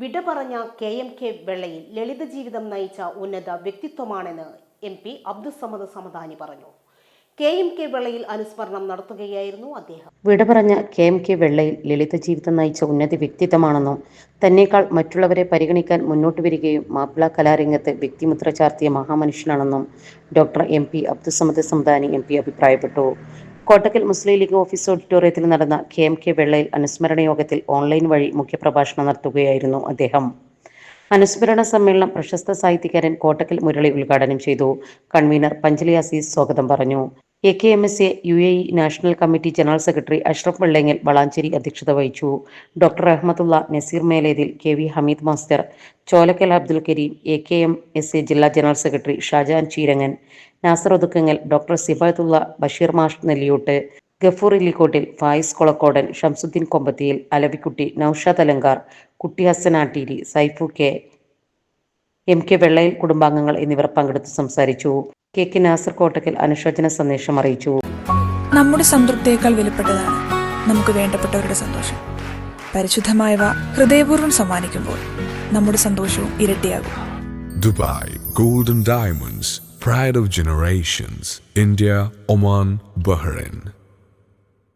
വിട പറഞ്ഞ K M K Vellayil ലളിത ജീവിതം നയിച്ച ഉന്നത വ്യക്തിത്വമാണെന്ന് എം പി അബ്ദുസമദ് സമദാനി പറഞ്ഞു. കെ എം കെ വെള്ളയിൽ അനുസ്മരണം നടത്തുകയായിരുന്നു അദ്ദേഹം. വിട പറഞ്ഞ കെ എം കെ വെള്ളയിൽ ലളിത ജീവിതം നയിച്ച ഉന്നത വ്യക്തിത്വമാണെന്നും തന്നേക്കാൾ മറ്റുള്ളവരെ പരിഗണിക്കാൻ മുന്നോട്ട് വരികയും മാപ്പിള കലാരംഗത്ത് വ്യക്തിമുദ്ര ചാർത്തിയ മഹാമനുഷ്യനാണെന്നും doctor M P Abdussamad Samadani M P അഭിപ്രായപ്പെട്ടു. കോട്ടക്കൽ മുസ്ലിം ലീഗ് ഓഫീസ് ഓഡിറ്റോറിയത്തിൽ നടന്ന കെ എം കെ വെള്ളയിൽ അനുസ്മരണ യോഗത്തിൽ ഓൺലൈൻ വഴി മുഖ്യപ്രഭാഷണം നടത്തുകയായിരുന്നു അദ്ദേഹം. അനുസ്മരണ സമ്മേളനം പ്രശസ്ത സാഹിത്യകാരൻ കോട്ടക്കൽ മുരളി ഉദ്ഘാടനം ചെയ്തു. കൺവീനർ പഞ്ചലി അസീസ് സ്വാഗതം പറഞ്ഞു. A K M S A U A E national committee general secretary Ashraf Vellangal Valanchery അധ്യക്ഷത വഹിച്ചു. Doctor Ahammadulla Naseer Melethil K V Hameed master Cholakkal Abdul Kareem A K M S A ജില്ലാ general secretary Shajan Cheerangan Nasar Othukkangal doctor Sibathulla Basheer മാഷ് Nelliyot Gafoor ഇല്ലിക്കോട്ടിൽ Fayis കൊളക്കോടൻ Shamsuddin Kombathiyil Alavikutty Noushad Alankar Kutty Hassan Atteeri Saifu K M K Vellayil കുടുംബാംഗങ്ങൾ എന്നിവർ പങ്കെടുത്ത് സംസാരിച്ചു. K K Nasar Kottakkal അനുശോചന സന്ദേശം അറിയിച്ചു. നമ്മുടെ സംതൃപ്തിയേക്കാൾ വിലപ്പെട്ടതാണ് നമുക്ക് വേണ്ടപ്പെട്ടവരുടെ സന്തോഷം. പരിശുദ്ധമായവ ഹൃദയപൂർവം സമ്മാനിക്കുമ്പോൾ നമ്മുടെ സന്തോഷവും ഇരട്ടിയാകും. Dubai golden diamonds pride of generations India Oman Bahrain.